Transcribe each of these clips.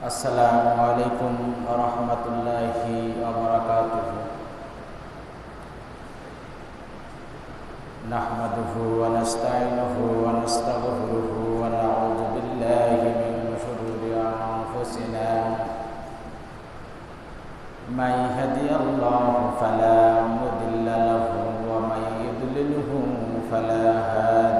السلام عليكم ورحمة الله وبركاته نحمده ونستعينه ونستغفره ونعوذ بالله من شرور أنفسنا من يهدي الله فلا مضل له ومن يضلله فلا هادي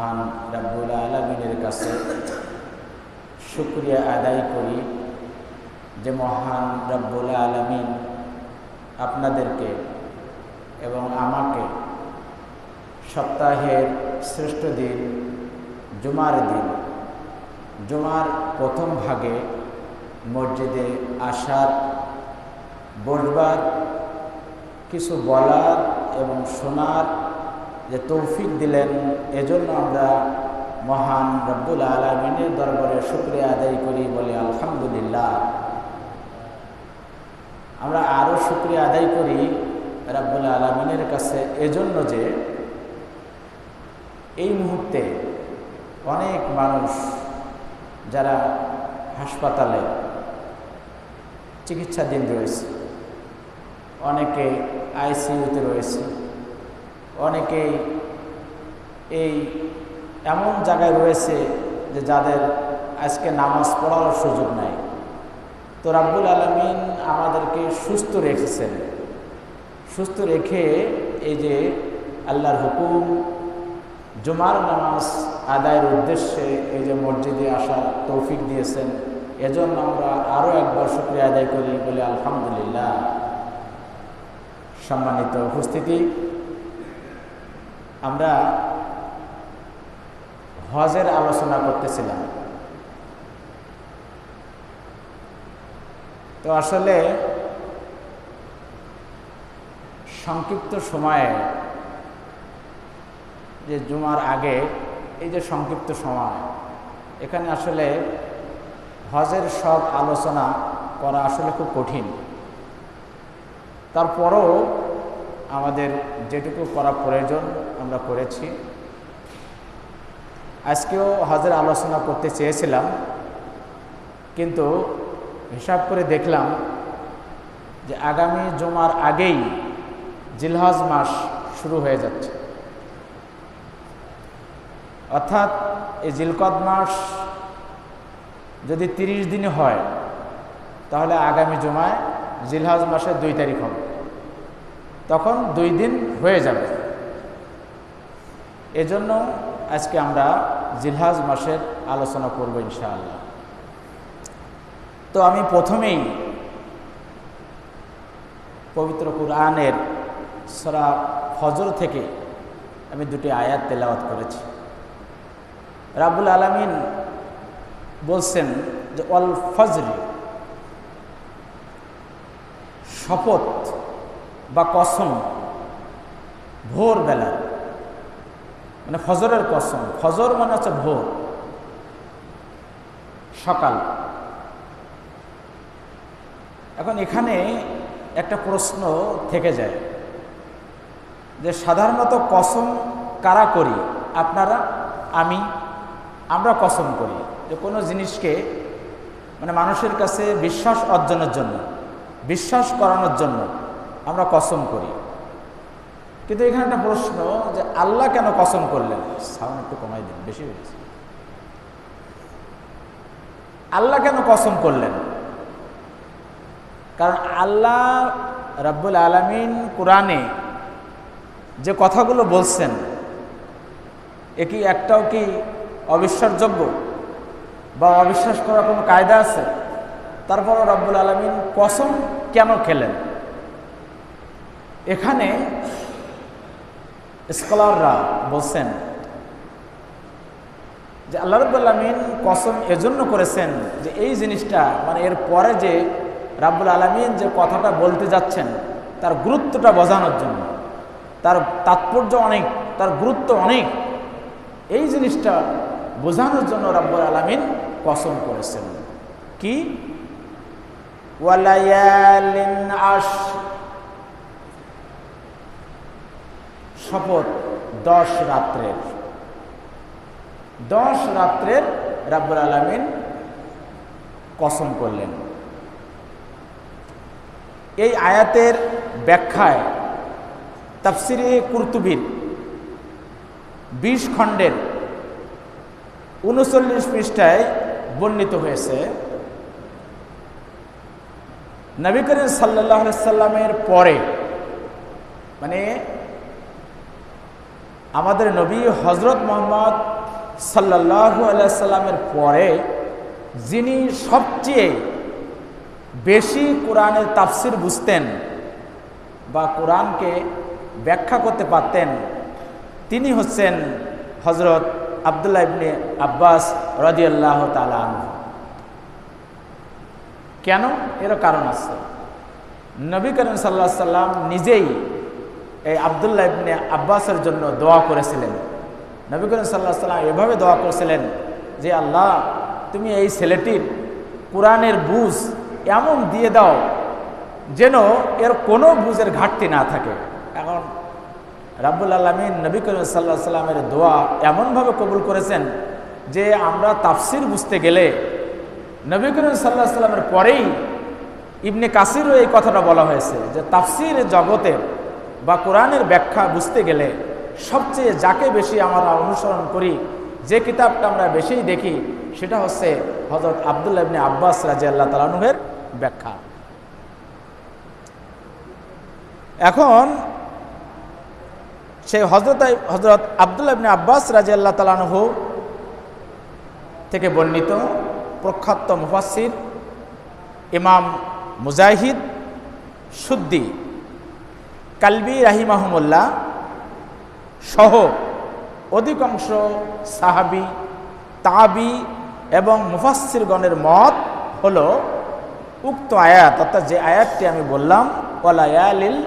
মহান রাব্বুল আলমিনের কাছে শুক্রিয়া আদায় করি যে মহান রব্বুল আলমিন আপনাদেরকে এবং আমাকে সপ্তাহের শ্রেষ্ঠ দিন, জুমার দিন, জুমার প্রথম ভাগে মসজিদে আসার বসবার কিছু বলার এবং শোনার যে তৌফিক দিলেন, এজন্য আমরা মহান রব্বুল আলমিনের দরবারে শুক্রিয়া আদায় করি বলে আলহামদুলিল্লাহ। আমরা আরও শুক্রিয়া আদায় করি রাব্বুল আলমিনের কাছে এজন্য যে এই মুহূর্তে অনেক মানুষ যারা হাসপাতালে চিকিৎসাধীন রয়েছে, অনেকে আইসিইউতে রয়েছে অনেকেই এই এমন জায়গায় রয়েছে যে যাদের আজকে নামাজ পড়ার সুযোগ নাই। তো রাব্বুল আলমিন আমাদেরকে সুস্থ রেখেছেন। সুস্থ রেখে এই যে আল্লাহর হুকুম, জুমার নামাজ আদায়ের উদ্দেশ্যে এই যে মসজিদে আসার তৌফিক দিয়েছেন, এজন্য আমরা আরও একবার শুক্রিয়া আদায় করি বলে আলহামদুলিল্লাহ। সম্মানিত উপস্থিতি। আমরা হজের আলোচনা করতেছিলাম। তো আসলে সংক্ষিপ্ত সময়ে যে জুমার আগে, এই যে সংক্ষিপ্ত সময়, এখানে আসলে হজের সব আলোচনা করা আসলে খুব কঠিন। তারপরও আমাদের যেটুকু করা প্রয়োজন আমরা করেছি। আজকেও হজের আলোচনা করতে চেয়েছিলাম, কিন্তু হিসাব করে দেখলাম যে আগামী জমার আগেই জিলহাজ মাস শুরু হয়ে যাচ্ছে। অর্থাৎ এই জিলকদ মাস যদি তিরিশ দিনে হয়, তাহলে আগামী জমায় জিলহাজ মাসের দুই তারিখ হবে। তখন দুই দিন হয়ে যাবে। এজন্য আজকে আমরা জিলহাজ মাসের আলোচনা করব ইনশাআল্লাহ। তো আমি প্রথমেই পবিত্র কুরআনের সরা ফজর থেকে আমি দুটি আয়াত তেলাওয়াত করেছি। রাবুল আলমিন বলছেন যে অল ফজরি, শপথ বা কসম, ভোরবেলা মানে ফজরের কসম, ফজর মানে হচ্ছে ভোর, সকাল। এখন এখানে একটা প্রশ্ন থেকে যায় যে সাধারণত কসম কারা করি? আপনারা, আমি, আমরা কসম করি। যে কোনো জিনিসকে মানে মানুষের কাছে বিশ্বাস অর্জনের জন্য, বিশ্বাস করানোর জন্য। আমরা কসম করি। কিন্তু এখানে একটা প্রশ্ন যে আল্লাহ কেন কসম করলেন? সাউন্ড একটু কমাই দিন, বেশি হয়েছে আল্লাহ কেন কসম করলেন? কারণ আল্লাহ রাব্বুল আলমিন কোরআনে যে কথাগুলো বলছেন, এ কি একটাও কি অবিশ্বাসযোগ্য? বা অবিশ্বাস করার কোনো কায়দা আছে? তারপরও রব্বুল আলমিন কসম কেন খেলেন? এখানে স্কলাররা বলছেন যে আল্লাহ রব্বুল আলমিন কসম এজন্য করেছেন যে এই জিনিসটা মানে এর পরে যে রাব্বুল আলমিন যে কথাটা বলতে যাচ্ছেন, তার গুরুত্বটা বোঝানোর জন্য, তার তাৎপর্য অনেক, তার গুরুত্ব অনেক, এই জিনিসটা বোঝানোর জন্য রাব্বুল আলমিন কসম করেছেন। কি? ওয়ালায়ালিন আশ শপথ দশ রাত্রের। দশ রাত্রের রাব্বুল আলমিন কসম করলেন। এই আয়াতের ব্যাখ্যায় তাফসিরে কুর্তুবির বিশ খণ্ডের উনচল্লিশ পৃষ্ঠায় বর্ণিত হয়েছে, নবী করিম সাল্লাহ সাল্লামের পরে মানে আমাদের নবী হজরত মোহাম্মদ সাল্লাহু আলাইসাল্লামের পরে যিনি সবচেয়ে বেশি কোরআনের তাফসির বুঝতেন বা কোরআনকে ব্যাখ্যা করতে পারতেন, তিনি হচ্ছেন হজরত আবদুল্লাহ ইবনে আব্বাস রদিয়াল্লাহ তালা কেন? এর কারণ আছে। নবী করিম সাল্লাহ সাল্লাম নিজেই এই আবদুল্লাহ ইবনে আব্বাসের জন্য দোয়া করেছিলেন। নবী করিম সাল্লাহ সাল্লাম এভাবে দোয়া করেছিলেন যে, আল্লাহ, তুমি এই ছেলেটির কোরআনের বুঝ এমন দিয়ে দাও যেন এর কোনো বুঝের ঘাটতি না থাকে। এখন রাব্বুল আলমিন নবী করিম সাল্লাহ সাল্লামের দোয়া এমনভাবে কবুল করেছেন যে, আমরা তাফসির বুঝতে গেলে নবী করিম সাল্লাহ সাল্লামের পরেই ইবনে কাসিরও এই কথাটা বলা হয়েছে যে, তাফসির জগতের বা কোরআনের ব্যাখ্যা বুঝতে গেলে সবচেয়ে যাকে বেশি আমরা অনুসরণ করি, যে কিতাবটা আমরা বেশি দেখি, সেটা হচ্ছে হজরত আবদুল্লাহ ইবনে আব্বাস রাজি আল্লাহ তালানুহের ব্যাখ্যা। এখন সেই হজরত হজরত আবদুল্লাহ ইবনে আব্বাস রাজি আল্লাহ তালানহ থেকে বর্ণিত প্রখ্যাত মুফাসির ইমাম মুজাহিদ সুদ্দি। কালবি রাহিমাহমুল্লাহ সহ অধিকাংশ সাহাবি, তাবি এবং মুফাসিরগণের মত হল উক্ত আয়াত, অর্থাৎ যে আয়াতটি আমি বললাম ওলায়ালিল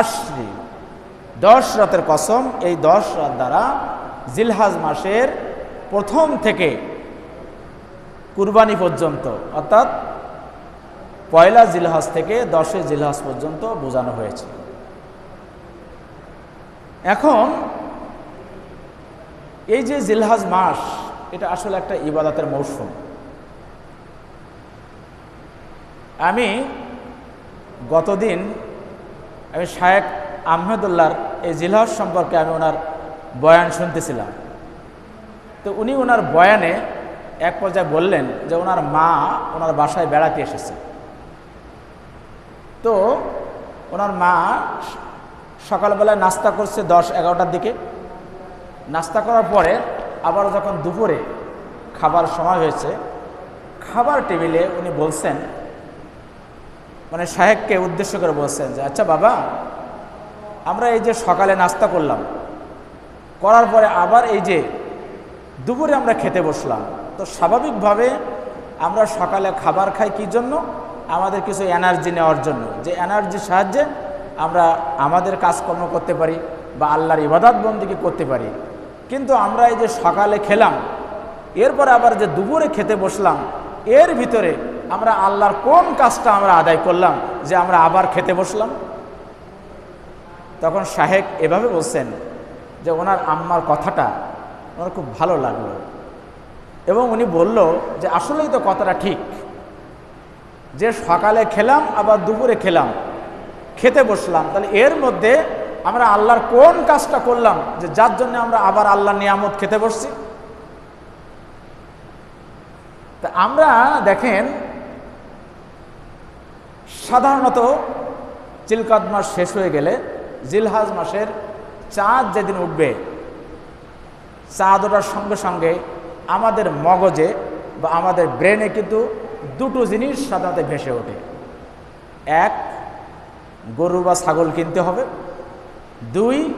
আশ্রি, দশ রাতের কসম, এই দশ রাত দ্বারা জিলহাজ মাসের প্রথম থেকে কুরবানি পর্যন্ত, অর্থাৎ পয়লা জিলহাজ থেকে দশই জিলহাজ পর্যন্ত বোঝানো হয়েছে। এখন, এই যে জিলহাজ মাস, এটা আসলে একটা ইবাদতের মৌসুম আমি গতদিন, আমি শায়েক আহমেদুল্লাহর এই জিলহজ সম্পর্কে আমি ওনার বয়ান শুনতেছিলাম। তো উনি ওনার বয়ানে এক পর্যায়ে বললেন যে ওনার মা ওনার বাসায় বেড়াতে এসেছে। তো ওনার মা সকালবেলায় নাস্তা করছে দশ এগারোটার দিকে। নাস্তা করার পরে আবার যখন দুপুরে খাবার সময় হয়েছে, খাবার টেবিলে উনি বলছেন মানে সাহেবকে উদ্দেশ্য করে বলছেন যে আচ্ছা বাবা, আমরা এই যে সকালে নাস্তা করলাম, করার পরে আবার এই যে দুপুরে আমরা খেতে বসলাম, তো স্বাভাবিকভাবে আমরা সকালে খাবার খাই কি জন্য? আমাদের কিছু এনার্জি নেওয়ার জন্য। যে এনার্জির সাহায্যে আমরা আমাদের কাজকর্ম করতে পারি বা আল্লাহর ইবাদত বন্দিকে করতে পারি। কিন্তু আমরা এই যে সকালে খেলাম, এরপরে আবার যে দুপুরে খেতে বসলাম, এর ভিতরে আমরা আল্লাহর কোন কাজটা আমরা আদায় করলাম যে আমরা আবার খেতে বসলাম? তখন শাহেক এভাবে বলছেন যে ওনার আম্মার কথাটা ওনার খুব ভালো লাগল। এবং উনি বলল যে আসলেই তো কথাটা ঠিক। যে সকালে খেলাম, আবার দুপুরে খেলাম, খেতে বসলাম। তাহলে এর মধ্যে আমরা আল্লাহর কোন কাজটা করলাম যে যার জন্য আমরা আবার আল্লাহ নিয়ামত খেতে বসছি? তা আমরা দেখেন, সাধারণত চিলকাত মাস শেষ হয়ে গেলে জিলহাজ মাসের চাঁদ যেদিন উঠবে, চাঁদ ওঠার সঙ্গে সঙ্গে আমাদের মগজে বা আমাদের ব্রেনে কিন্তু দুটো জিনিস সাধারণত ভেসে ওঠে। এক, গরু বা ছাগল কিনতে হবে। দুই,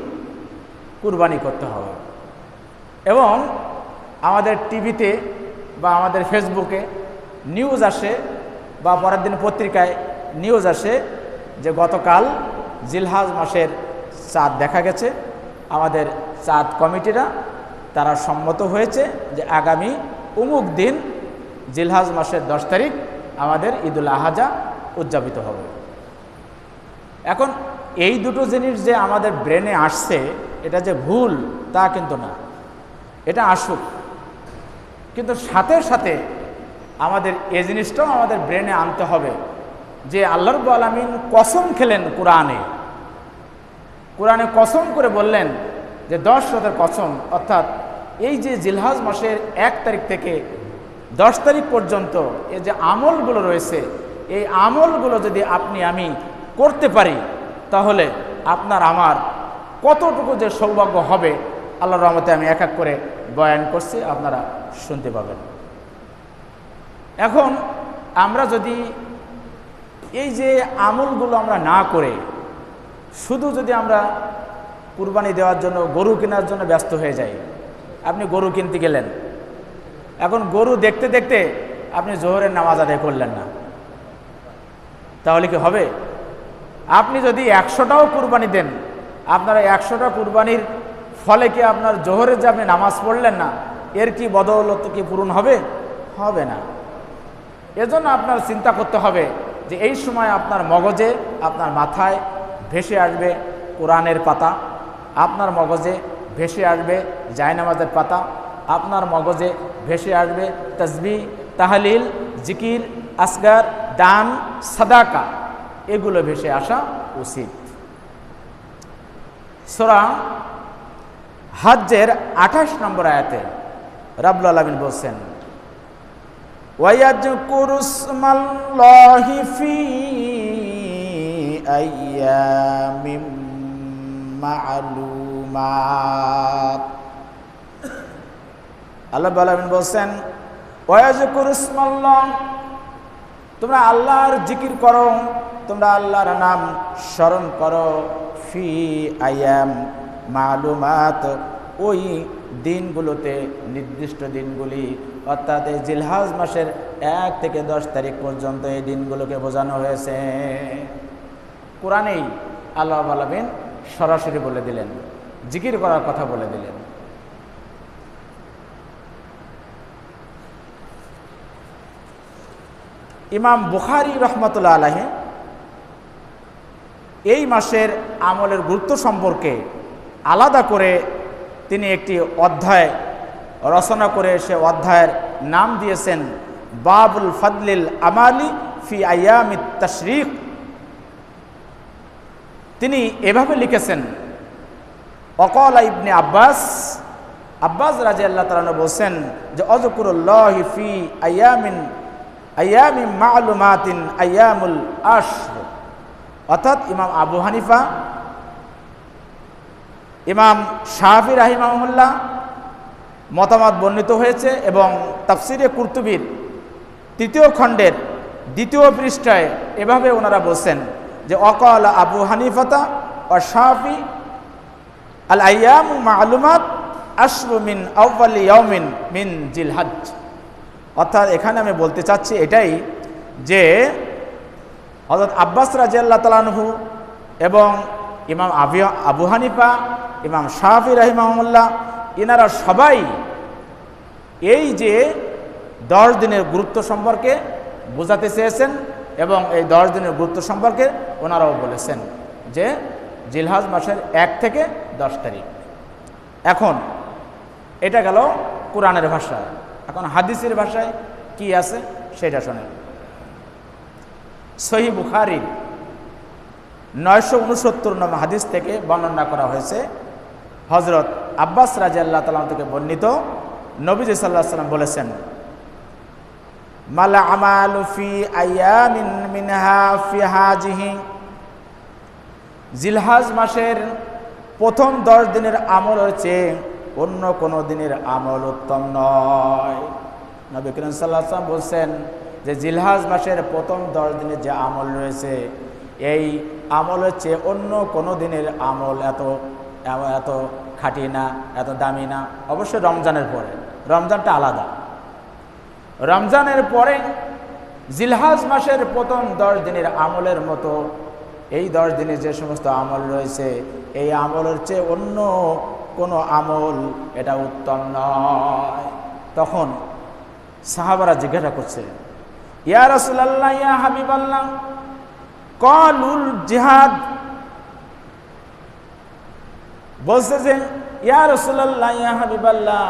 কুরবানি করতে হবে। এবং আমাদের টিভিতে বা আমাদের ফেসবুকে নিউজ আসে বা পরের দিন পত্রিকায় নিউজ আসে যে গতকাল জিলহাজ মাসের চাঁদ দেখা গেছে। আমাদের চাঁদ কমিটিরা তারা সম্মত হয়েছে যে আগামী উমুক দিন জিলহাজ মাসের দশ তারিখ আমাদের ঈদুল আহাজা উদযাপিত হবে। এখন এই দুটো জিনিস যে আমাদের ব্রেনে আসছে, এটা যে ভুল, তা কিন্তু না। এটা আসুক। কিন্তু সাথে সাথে আমাদের এই জিনিসটাও আমাদের ব্রেনে আনতে হবে যে আল্লাহ রব্বু আলমিন কসম খেলেন কোরআনে। কোরআনে কসম করে বললেন যে দশ শতের কসম, অর্থাৎ এই যে জিলহাজ মাসের এক তারিখ থেকে দশ তারিখ পর্যন্ত এই যে আমলগুলো রয়েছে, এই আমলগুলো যদি আপনি আমি করতে পারি, তাহলে আপনার আমার কতটুকু যে সৌভাগ্য হবে, আল্লাহর রহমতে আমি এক এক করে বয়ান করছি, আপনারা শুনতে পাবেন। এখন আমরা যদি এই যে আমলগুলো আমরা না করে, শুধু যদি আমরা কুরবানি দেওয়ার জন্য, গরু কেনার জন্য ব্যস্ত হয়ে যাই, আপনি গরু কিনতে গেলেন এখন গরু দেখতে দেখতে আপনি জোহরের নামাজ আদায় করলেন না। তাহলে কি হবে? আপনি যদি একশোটাও কুরবানি দেন, আপনারা একশোটা কুরবানির ফলে কি আপনার জোহরে যে আপনি নামাজ পড়লেন না, এর কি বদৌলত কি পূরণ হবে? হবে না। এজন্য আপনার চিন্তা করতে হবে যে এই সময় আপনার মগজে, আপনার মাথায় ভেসে আসবে কোরআনের পাতা, আপনার মগজে ভেসে আসবে জায়নামাজের পাতা আপনার মগজে ভেসে আসবে। তসবি তাহালিল, জিকির, আসগার, দান, সাদাকা, এগুলো ভেসে আসা উচিত। সোরা হাজ্যের আঠাশ নম্বর আয়াতে রাবুল আলমিন বলছেন মালুমাত। আল্লাহ আলমিন বলছেন ওয়াজকুর ইসমাল্লাহ তোমরা আল্লাহর জিকির করো, তোমরা আল্লাহর নাম স্মরণ করো। ফি আয়াম মালুমাত, ওই দিনগুলোতে নির্দিষ্ট দিনগুলি, অর্থাৎ এই জিলহাজ মাসের এক থেকে দশ তারিখ পর্যন্ত এই দিনগুলোকে বোঝানো হয়েছে। কোরআনেই আল্লাহ আলমিন সরাসরি বলে দিলেন, জিকির করার কথা বলে দিলেন। ইমাম বুখারি রহমতুল্লা আলাহে এই মাসের আমলের গুরুত্ব সম্পর্কে আলাদা করে তিনি একটি অধ্যায় রচনা করে সে অধ্যায়ের নাম দিয়েছেন, বাবুল ফদলিল আমালি ফি আয়ামি তশরিক। তিনি এভাবে লিখেছেন, অকল ইবনে আব্বাস আব্বাস রাজি আল্লাহ তালন বলছেন যে অজকুরুল্লাহ ফি আয়ামিন আয়ামিন মালুমাতিন আয়ামুল আশ অর্থাৎ ইমাম আবু হানিফা, ইমাম শাহাফি রাহিমাহুল্লাহ মতামত বর্ণিত হয়েছে এবং তাফসিরে কুর্তুবির তৃতীয় খণ্ডের দ্বিতীয় পৃষ্ঠায় এভাবে ওনারা বলছেন যে, অকল আবু হানিফাতা ও শাহাফি আল আয়াম মালুমাত আশরু মিন আউ্বালি ইয়মিন মিন জিলহাজ অর্থাৎ এখানে আমি বলতে চাচ্ছি এটাই যে হজরত আব্বাস রাজিয়াল্লাহ তালানহু এবং ইমাম আবি আবু হানিফা, ইমাম শাহাফি রাহিমাহুল্লাহ এনারা সবাই এই যে দশ দিনের গুরুত্ব সম্পর্কে বোঝাতে চেয়েছেন এবং এই দশ দিনের গুরুত্ব সম্পর্কে ওনারাও বলেছেন যে জিলহাজ মাসের এক থেকে দশ তারিখ। এখন এটা গেল কোরআনের ভাষায় এখন হাদিসের ভাষায় কি আছে সেটা শোনেন। সহি বুখারি নয়শো উনসত্তর নম হাদিস থেকে বর্ণনা করা হয়েছে। হজরত আব্বাস রাজি আল্লাহ তালাম থেকে বর্ণিত নবীজ সাল্লাহ সাল্লাম বলেছেন, মালা আমালু ফি আয়ামিন মিনহা ফি জিলহাজ মাসের প্রথম দশ দিনের আমল হচ্ছে অন্য কোনো দিনের আমল উত্তম নয়। নবী করিম সাল্লাহ বলছেন যে জিলহাজ মাসের প্রথম দশ দিনের যে আমল রয়েছে, এই আমল হচ্ছে অন্য কোনো দিনের আমল এত এত খাটি না, এত দামি না। অবশ্যই রমজানের পরে, রমজানটা আলাদা। রমজানের পরে জিলহাজ মাসের প্রথম দশ দিনের আমলের মতো এই দশ দিনে যে সমস্ত আমল রয়েছে, এই আমলের চেয়ে অন্য কোনো আমল এটা উত্তম নয়। তখন সাহাবারা জিজ্ঞাসা করছে, ইয়া রসুল্লাহ ইয়া হাবিব আল্লাহ কলুল জিহাদ। বলছে যে, ইয়া রসুল্লাহ ইয়া হাবিবাল্লাহ,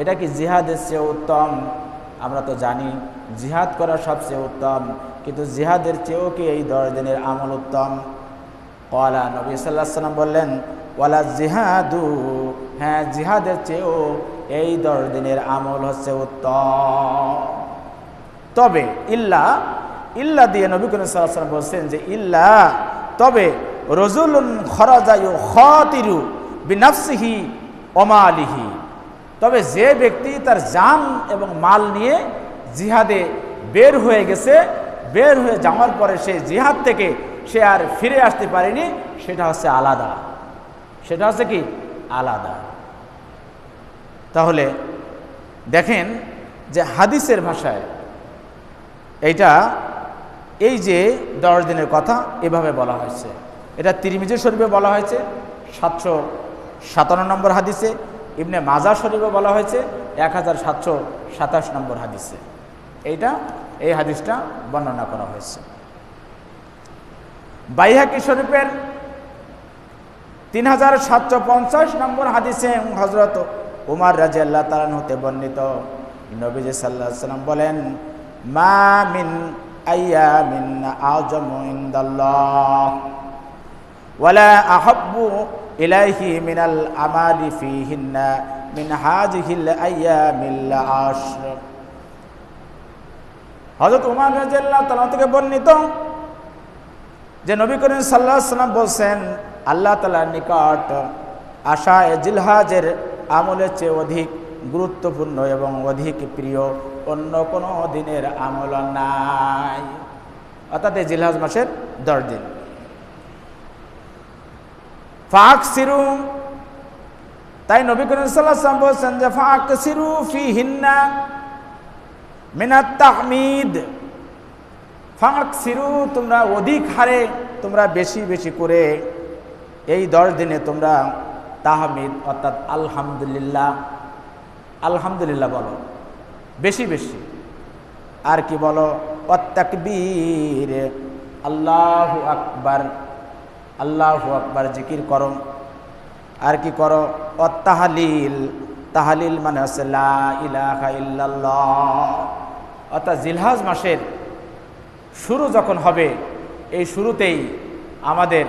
এটা কি জিহাদের চেয়ে উত্তম? আমরা তো জানি জিহাদ করা সবচেয়ে উত্তম, কিন্তু জিহাদের চেয়েও কি এই দশ দিনের আমল উত্তম? কলা নবী সাল্লাহ সাল্লাম বললেন ওয়ালা জিহাদু হ্যাঁ জিহাদের চেয়েও এই দশ দিনের আমল হচ্ছে উত্তম। তবে ইল্লা ইল্লা দিয়ে নবী করিম সাল্লাম বলছেন যে ইল্লা, তবে রজুলুন খরাজায়ু খতিরু বিনাফসিহি অমালিহি তবে যে ব্যক্তি তার জান এবং মাল নিয়ে জিহাদে বের হয়ে গেছে, বের হয়ে যাওয়ার পরে সে জিহাদ থেকে সে আর ফিরে আসতে পারেনি, সেটা হচ্ছে আলাদা। সেটা হচ্ছে কি? আলাদা। তাহলে দেখেন যে হাদিসের ভাষায় এইটা এই যে দশ দিনের কথা এভাবে বলা হয়েছে। এটা তিরিমিজে শরীফে বলা হয়েছে, সাতশো সাতান্ন নম্বর হাদিসে, ইবনে মাজা শরীফে বলা হয়েছে, এক হাজার সাতশো সাতাশ নম্বর হাদিসে। এইটা, এই হাদিসটা বর্ণনা করা হয়েছে। বাইহাকি শরীফের তিন হাজার সাতশো পঞ্চাশ নম্বর হাদিসে হজরত উমার রাজি আল্লাহ তালান হতে বর্ণিত। নবীজ সাল্লাহ সাল্লাম বলেন, মা মিন আইয়া মিন আজম ইন্দাল্লাহ, ওয়ালা আহাব্বু ইলাইহি মিনাল আমালি ফিহিন্না মিন হাজিহিল আইয়ামিল আশর। হযরত উমর রাদিয়াল্লাহু তাআলা থেকে বর্ণিত যে নবী করিম আলাইহি সাল্লাম বলেন আল্লাহ তাআলার নিকট আশা জিলহাজের আমলের চেয়ে অধিক গুরুত্বপূর্ণ এবং অধিক প্রিয় অন্য কোনো দিনের আমল নাই। অর্থাৎ এই জিলহাজ মাসের দশ দিন। ফাঁক সিরু তাই নবী করিম সাল্লাম বলছেন যে ফাঁক সিরু ফি হিন্না মিনাত তাহমিদ। ফাঁক সিরু তোমরা অধিক হারে, তোমরা বেশি বেশি করে। এই দশ দিনে তোমরা তাহমিদ, অর্থাৎ আলহামদুলিল্লাহ আলহামদুলিল্লাহ বলো, বেশি বেশি। আর কি বলো? অত্যাকবীর আল্লাহ আকবার আল্লাহ আকবার, জিকির করো। আর কি করো? অত্তাহালিল, তাহালিল মানে হচ্ছে লা ইলাহা ইল্লাল্লাহ। অর্থাৎ জিলহাজ মাসের শুরু যখন হবে, এই শুরুতেই আমাদের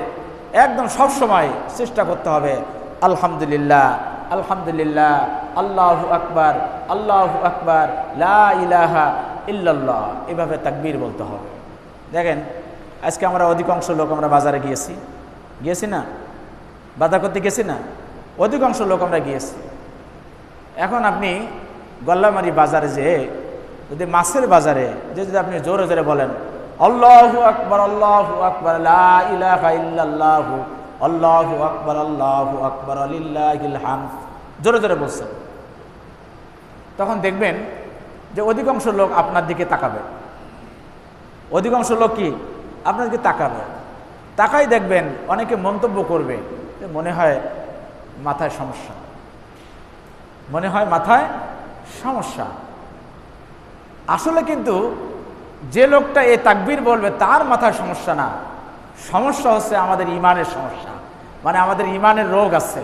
একদম সব সময় চেষ্টা করতে হবে, আলহামদুলিল্লাহ আলহামদুলিল্লাহ, আল্লাহু আকবার আল্লাহু আকবার ইলাহা ইল্লাল্লাহ, এভাবে তাকবীর বলতে হবে। দেখেন, আজকে আমরা অধিকাংশ লোক আমরা বাজারে গিয়েছি। গিয়েছি না? বাজার করতে গেছি না? অধিকাংশ লোক আমরা গিয়েছি। এখন আপনি গল্লামারি বাজারে যে যদি মাছের বাজারে, যে যদি আপনি জোরে জোরে বলেন আল্লাহু আকবর আল্লাহু আকবর ইল্লাল্লাহু, আল্লাহু আকবর আল্লাহু আকবর, আলিল্লাহিল হামদ। জোরে জোরে বলছেন। তখন দেখবেন যে অধিকাংশ লোক আপনার দিকে তাকাবে। অধিকাংশ লোক কি? আপনার দিকে তাকাবে। তাকাই দেখবেন অনেকে মন্তব্য করবে যে মনে হয় মাথায় সমস্যা। মনে হয় মাথায় সমস্যা। আসলে কিন্তু যে লোকটা এ তাকবির বলবে, তার মাথায় সমস্যা না। সমস্যা হচ্ছে আমাদের ইমানের সমস্যা। মানে আমাদের ইমানের রোগ আছে।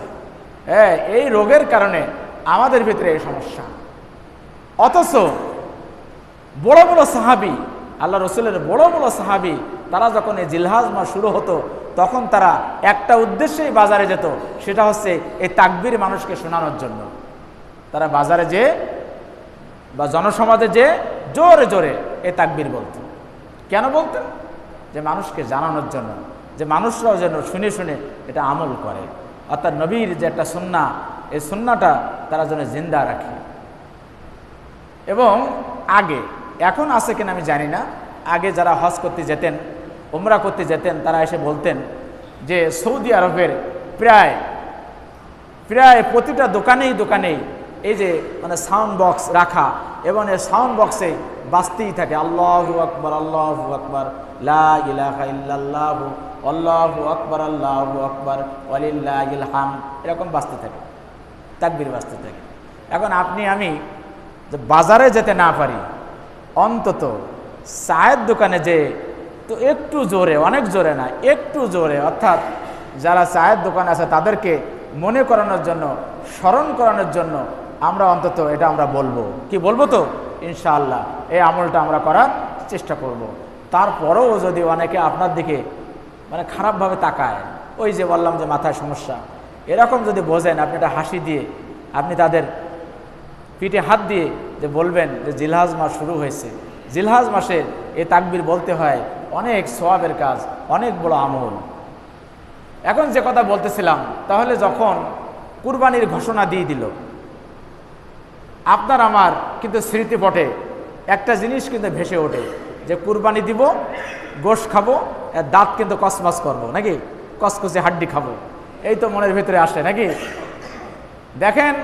হ্যাঁ এই রোগের কারণে আমাদের ভিতরে এই সমস্যা। অথচ বড় বড় সাহাবি, আল্লাহ রসুলের বড় বড় সাহাবি, তারা যখন এই জিলহাজ মাস শুরু হতো, তখন তারা একটা উদ্দেশ্যেই বাজারে যেত, সেটা হচ্ছে এই তাকবির মানুষকে শোনানোর জন্য। তারা বাজারে যে বা জনসমাজে যে জোরে জোরে এ তাকবির বলতেন কেন বলতেন যে মানুষকে জানানোর জন্য, যে মানুষরাও যেন শুনে শুনে এটা আমল করে। অর্থাৎ নবীর যে একটা সুন্না, এই সুন্নাটা তারা যেন জিন্দা রাখে। এবং আগে, এখন আছে কিনা আমি জানি না। আগে যারা হজ করতে যেতেন, উমরা করতে যেতেন, তারা এসে বলতেন যে সৌদি আরবের প্রায় প্রায় প্রতিটা দোকানেই দোকানেই এই যে মানে সাউন্ড বক্স রাখা, এবং এই সাউন্ড বক্সে বাঁচতেই থাকে, আল্লাহু আকবর আল্লাহু আকবর, লা ইলাহা ইল্লাল্লাহু, আল্লাহু আকবর আল্লাহু আকবর হাম এরকম বাঁচতে থাকে, তাকবির বাঁচতে থাকে। এখন আপনি, আমি যে বাজারে যেতে না পারি, অন্তত চায়ের দোকানে যে তো একটু জোরে, অনেক জোরে না, একটু জোরে, অর্থাৎ যারা চায়ের দোকান আছে তাদেরকে মনে করানোর জন্য, স্মরণ করানোর জন্য আমরা অন্তত এটা আমরা বলব। কি বলব তো? ইনশাআল্লাহ এই আমলটা আমরা করার চেষ্টা করব। তারপরেও যদি অনেকে আপনার দিকে মানে খারাপভাবে তাকায় ওই যে বললাম যে মাথায় সমস্যা এরকম যদি বোঝেন আপনি একটা হাসি দিয়ে আপনি তাদের পিঠে হাত দিয়ে যে বলবেন যে জিলহাজ মাস শুরু হয়েছে। জিলহাজ মাসে এ তাকবির বলতে হয় অনেক সোয়াবের কাজ অনেক বড় আমল। এখন যে কথা বলতেছিলাম তাহলে যখন কুরবানির ঘোষণা দিয়ে দিল আপনার আমার কিন্তু স্মৃতিপটে একটা জিনিস কিন্তু ভেসে ওঠে যে কুরবানি দিব, গোশ খাব দাঁত কিন্তু কসমাস করব, নাকি? কসকসে হাড্ডি খাব। এই তো মনের ভিতরে আসে, নাকি? দেখেন